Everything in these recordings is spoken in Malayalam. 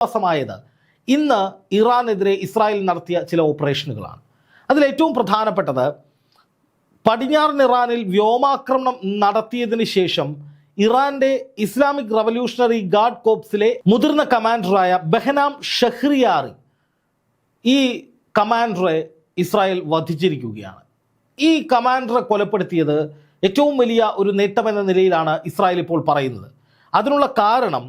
വിശ്വാസമായത്. ഇന്ന് ഇറാനെതിരെ ഇസ്രായേൽ നടത്തിയ ചില ഓപ്പറേഷനുകളാണ്. അതിലേറ്റവും പ്രധാനപ്പെട്ടത് പടിഞ്ഞാറൻ ഇറാനിൽ വ്യോമാക്രമണം നടത്തിയതിന് ശേഷം ഇറാന്റെ ഇസ്ലാമിക് റവല്യൂഷണറി ഗാർഡ് കോപ്സിലെ മുതിർന്ന കമാൻഡറായ ബെഹനാം ഷഹ്രിയാറി ഈ കമാൻഡറെ ഇസ്രായേൽ വധിച്ചിരിക്കുകയാണ്. ഈ കമാൻഡറെ കൊലപ്പെടുത്തിയത് ഏറ്റവും വലിയ ഒരു നേട്ടമെന്ന നിലയിലാണ് ഇസ്രായേൽ ഇപ്പോൾ പറയുന്നത്. അതിനുള്ള കാരണം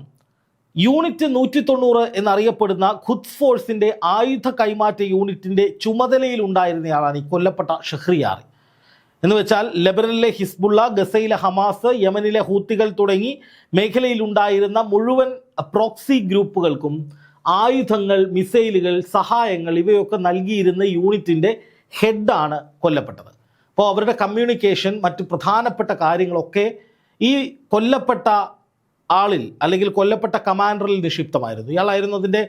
യൂണിറ്റ് നൂറ്റി തൊണ്ണൂറ് എന്നറിയപ്പെടുന്ന ഖുദ് ഫോഴ്സിന്റെ ആയുധ കൈമാറ്റ യൂണിറ്റിന്റെ ചുമതലയിൽ ഉണ്ടായിരുന്നയാളാണ് ഈ കൊല്ലപ്പെട്ട ഷഹ്രിയാറി എന്ന് വെച്ചാൽ ലെബനനിലെ ഹിസ്ബുള്ള ഗസയിലെ ഹമാസ് യമനിലെ ഹൂത്തികൾ തുടങ്ങി മേഖലയിൽ ഉണ്ടായിരുന്ന മുഴുവൻ പ്രോക്സി ഗ്രൂപ്പുകൾക്കും ആയുധങ്ങൾ മിസൈലുകൾ സഹായങ്ങൾ ഇവയൊക്കെ നൽകിയിരുന്ന യൂണിറ്റിന്റെ ഹെഡാണ് കൊല്ലപ്പെട്ടത്. അപ്പോൾ അവരുടെ കമ്മ്യൂണിക്കേഷൻ മറ്റ് പ്രധാനപ്പെട്ട കാര്യങ്ങളൊക്കെ ഈ കൊല്ലപ്പെട്ട ആളിൽ അല്ലെങ്കിൽ കൊല്ലപ്പെട്ട കമാൻഡറിൽ നിക്ഷിപ്തമായിരുന്നു. ഇയാളായിരുന്നു അതിന്റെ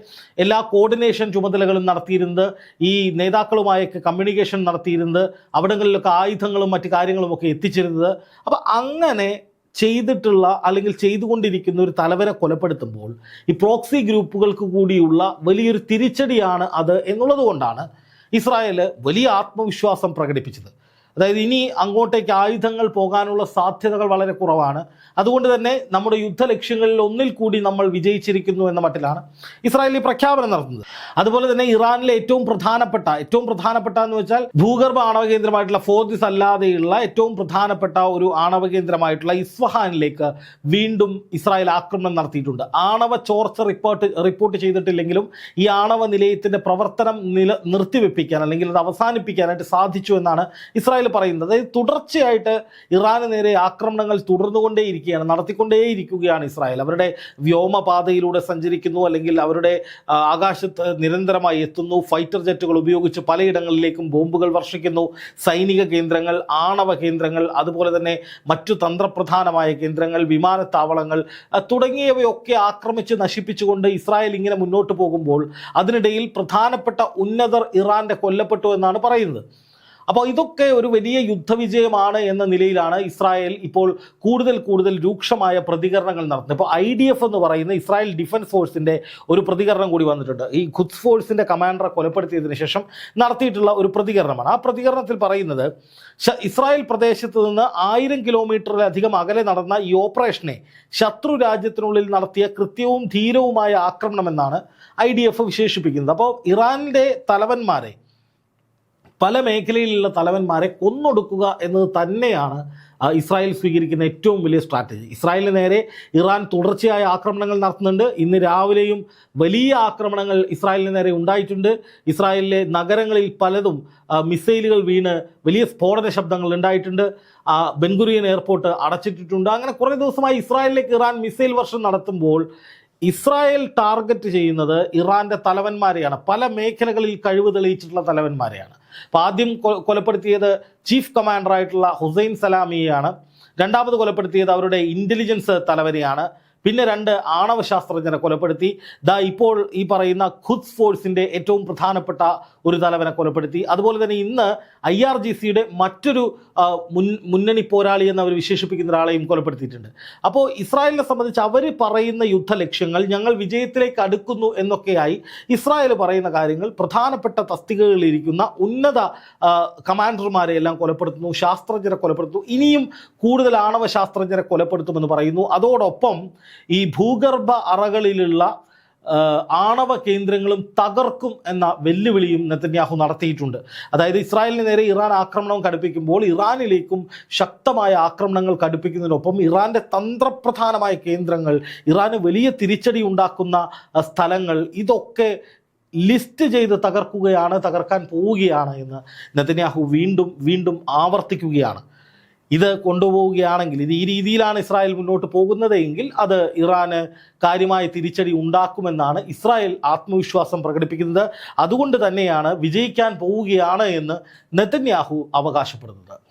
എല്ലാ കോർഡിനേഷൻ ചുമതലകളും നടത്തിയിരുന്നത്. ഈ നേതാക്കളുമായൊക്കെ കമ്മ്യൂണിക്കേഷൻ നടത്തിയിരുന്നത്. അവിടങ്ങളിലൊക്കെ ആയുധങ്ങളും മറ്റു കാര്യങ്ങളും ഒക്കെ എത്തിച്ചിരുന്നത്. അപ്പോൾ അങ്ങനെ ചെയ്തിട്ടുള്ള അല്ലെങ്കിൽ ചെയ്തുകൊണ്ടിരിക്കുന്ന ഒരു തലവരെ കൊലപ്പെടുത്തുമ്പോൾ ഈ പ്രോക്സി ഗ്രൂപ്പുകൾക്ക് കൂടിയുള്ള വലിയൊരു തിരിച്ചടിയാണ് അത് എന്നുള്ളത് കൊണ്ടാണ് ഇസ്രായേൽ വലിയ ആത്മവിശ്വാസം പ്രകടിപ്പിച്ചത്. അതായത് ഇനി അങ്ങോട്ടേക്ക് ആയുധങ്ങൾ പോകാനുള്ള സാധ്യതകൾ വളരെ കുറവാണ്. അതുകൊണ്ട് തന്നെ നമ്മുടെ യുദ്ധ ലക്ഷ്യങ്ങളിൽ ഒന്നിൽ കൂടി നമ്മൾ വിജയിച്ചിരിക്കുന്നു എന്ന മട്ടിലാണ് ഇസ്രായേൽ ഈ പ്രഖ്യാപനം നടത്തുന്നത്. അതുപോലെ തന്നെ ഇറാനിലെ ഏറ്റവും പ്രധാനപ്പെട്ട ഏറ്റവും പ്രധാനപ്പെട്ട എന്ന് വെച്ചാൽ ഭൂഗർഭ ആണവ കേന്ദ്രമായിട്ടുള്ള ഫോർദിസ് അല്ലാതെയുള്ള ഏറ്റവും പ്രധാനപ്പെട്ട ഒരു ആണവ കേന്ദ്രമായിട്ടുള്ള ഇസ്വഹാനിലേക്ക് വീണ്ടും ഇസ്രായേൽ ആക്രമണം നടത്തിയിട്ടുണ്ട്. ആണവ ചോർച്ച റിപ്പോർട്ട് റിപ്പോർട്ട് ചെയ്തിട്ടില്ലെങ്കിലും ഈ ആണവ നിലയത്തിന്റെ പ്രവർത്തനം നില നിർത്തിവെപ്പിക്കാൻ അല്ലെങ്കിൽ അത് അവസാനിപ്പിക്കാനായിട്ട് സാധിച്ചു എന്നാണ് ഇസ്രായേൽ പറയുന്നത് അതായത് തുടർച്ചയായിട്ട് ഇറാന് നേരെ ആക്രമണങ്ങൾ തുടർന്നുകൊണ്ടേയിരിക്കുകയാണ് നടത്തിക്കൊണ്ടേയിരിക്കുകയാണ് ഇസ്രായേൽ. അവരുടെ വ്യോമപാതയിലൂടെ സഞ്ചരിക്കുന്നു അല്ലെങ്കിൽ അവരുടെ ആകാശത്ത് നിരന്തരമായി എത്തുന്നു ഫൈറ്റർ ജെറ്റുകൾ ഉപയോഗിച്ച് പലയിടങ്ങളിലേക്കും ബോംബുകൾ വർഷിക്കുന്നു സൈനിക കേന്ദ്രങ്ങൾ ആണവ കേന്ദ്രങ്ങൾ അതുപോലെ തന്നെ മറ്റു തന്ത്രപ്രധാനമായ കേന്ദ്രങ്ങൾ വിമാനത്താവളങ്ങൾ തുടങ്ങിയവയൊക്കെ ആക്രമിച്ച് നശിപ്പിച്ചുകൊണ്ട് ഇസ്രായേൽ ഇങ്ങനെ മുന്നോട്ട് പോകുമ്പോൾ അതിനിടയിൽ പ്രധാനപ്പെട്ട ഉന്നതർ ഇറാന്റെ കൊല്ലപ്പെട്ടു എന്നാണ് പറയുന്നത്. അപ്പോൾ ഇതൊക്കെ ഒരു വലിയ യുദ്ധവിജയമാണ് എന്ന നിലയിലാണ് ഇസ്രായേൽ ഇപ്പോൾ കൂടുതൽ കൂടുതൽ രൂക്ഷമായ പ്രതികരണങ്ങൾ നടത്തുന്നത്. ഇപ്പോൾ ഐ ഡി എഫ് എന്ന് പറയുന്ന ഇസ്രായേൽ ഡിഫൻസ് ഫോഴ്സിന്റെ ഒരു പ്രതികരണം കൂടി വന്നിട്ടുണ്ട്. ഈ ഖുദ്സ് ഫോഴ്സിന്റെ കമാൻഡറെ കൊലപ്പെടുത്തിയതിനു ശേഷം നടത്തിയിട്ടുള്ള ഒരു പ്രതികരണമാണ്. ആ പ്രതികരണത്തിൽ പറയുന്നത് ഇസ്രായേൽ പ്രദേശത്ത് നിന്ന് ആയിരം കിലോമീറ്ററിലധികം അകലെ നടന്ന ഈ ഓപ്പറേഷനെ ശത്രു രാജ്യത്തിനുള്ളിൽ നടത്തിയ കൃത്യവും ധീരവുമായ ആക്രമണമെന്നാണ് ഐ ഡി എഫ് വിശേഷിപ്പിക്കുന്നത്. അപ്പോൾ ഇറാനിന്റെ തലവന്മാരെ പല മേഖലയിലുള്ള തലവന്മാരെ കൊന്നൊടുക്കുക എന്നത് തന്നെയാണ് ഇസ്രായേൽ സ്വീകരിക്കുന്ന ഏറ്റവും വലിയ സ്ട്രാറ്റജി. ഇസ്രായേലിന് നേരെ ഇറാൻ തുടർച്ചയായ ആക്രമണങ്ങൾ നടത്തുന്നുണ്ട്. ഇന്ന് രാവിലെയും വലിയ ആക്രമണങ്ങൾ ഇസ്രായേലിന് നേരെ ഉണ്ടായിട്ടുണ്ട്. ഇസ്രായേലിലെ നഗരങ്ങളിൽ പലതും മിസൈലുകൾ വീണ് വലിയ സ്ഫോടന ശബ്ദങ്ങൾ ഉണ്ടായിട്ടുണ്ട്. ബെൻഗുറിയൻ എയർപോർട്ട് അടച്ചിട്ടിട്ടുണ്ട്. അങ്ങനെ കുറേ ദിവസമായി ഇസ്രായേലിലേക്ക് ഇറാൻ മിസൈൽ വർഷം നടത്തുമ്പോൾ ഇസ്രായേൽ ടാർഗറ്റ് ചെയ്യുന്നത് ഇറാന്റെ തലവന്മാരെയാണ്. പല മേഖലകളിൽ കഴിവ് തെളിയിച്ചിട്ടുള്ള തലവന്മാരെയാണ്. അപ്പോൾ ആദ്യം കൊലപ്പെടുത്തിയത് ചീഫ് കമാൻഡറായിട്ടുള്ള ഹുസൈൻ സലാമിയെയാണ്. രണ്ടാമത് കൊലപ്പെടുത്തിയത് അവരുടെ ഇന്റലിജൻസ് തലവനെയാണ്. പിന്നെ രണ്ട് ആണവ ശാസ്ത്രജ്ഞരെ കൊലപ്പെടുത്തി. ദാ ഇപ്പോൾ ഈ പറയുന്ന ഖുദ് ഫോഴ്സിന്റെ ഏറ്റവും പ്രധാനപ്പെട്ട ഒരു തലവനെ കൊലപ്പെടുത്തി. അതുപോലെ തന്നെ ഇന്ന് ഐ ആർ ജി സിയുടെ മറ്റൊരു മുൻ മുന്നണി പോരാളി എന്ന് അവർ വിശേഷിപ്പിക്കുന്ന ഒരാളെയും കൊലപ്പെടുത്തിയിട്ടുണ്ട്. അപ്പോൾ ഇസ്രായേലിനെ സംബന്ധിച്ച് അവർ പറയുന്ന യുദ്ധ ലക്ഷ്യങ്ങൾ ഞങ്ങൾ വിജയത്തിലേക്ക് അടുക്കുന്നു എന്നൊക്കെയായി ഇസ്രായേൽ പറയുന്ന കാര്യങ്ങൾ പ്രധാനപ്പെട്ട തസ്തികകളിലിരിക്കുന്ന ഉന്നത കമാൻഡർമാരെ എല്ലാം കൊലപ്പെടുത്തുന്നു ശാസ്ത്രജ്ഞരെ കൊലപ്പെടുത്തുന്നു ഇനിയും കൂടുതൽ ആണവ ശാസ്ത്രജ്ഞരെ കൊലപ്പെടുത്തുമെന്ന് പറയുന്നു. അതോടൊപ്പം ഈ ഭൂഗർഭ അറകളിലുള്ള ആണവ കേന്ദ്രങ്ങളും തകർക്കും എന്ന വെല്ലുവിളിയും നെത്തന്യാഹു നടത്തിയിട്ടുണ്ട്. അതായത് ഇസ്രായേലിന് നേരെ ഇറാൻ ആക്രമണം കടുപ്പിക്കുമ്പോൾ ഇറാനിലേക്കും ശക്തമായ ആക്രമണങ്ങൾ കടുപ്പിക്കുന്നതിനൊപ്പം ഇറാന്റെ തന്ത്രപ്രധാനമായ കേന്ദ്രങ്ങൾ ഇറാന് വലിയ തിരിച്ചടി ഉണ്ടാക്കുന്ന സ്ഥലങ്ങൾ ഇതൊക്കെ ലിസ്റ്റ് ചെയ്ത് തകർക്കുകയാണ് തകർക്കാൻ പോവുകയാണ് എന്ന് നെതന്യാഹു വീണ്ടും വീണ്ടും ആവർത്തിക്കുകയാണ്. ഇത് കൊണ്ടുപോവുകയാണെങ്കിൽ ഇത് ഈ രീതിയിലാണ് ഇസ്രായേൽ മുന്നോട്ട് പോകുന്നത് എങ്കിൽ അത് ഇറാന് കാര്യമായ തിരിച്ചടി ഉണ്ടാക്കുമെന്നാണ് ഇസ്രായേൽ ആത്മവിശ്വാസം പ്രകടിപ്പിക്കുന്നത്. അതുകൊണ്ട് തന്നെയാണ് വിജയിക്കാൻ പോവുകയാണ് എന്ന് നെതന്യാഹു അവകാശപ്പെടുന്നത്.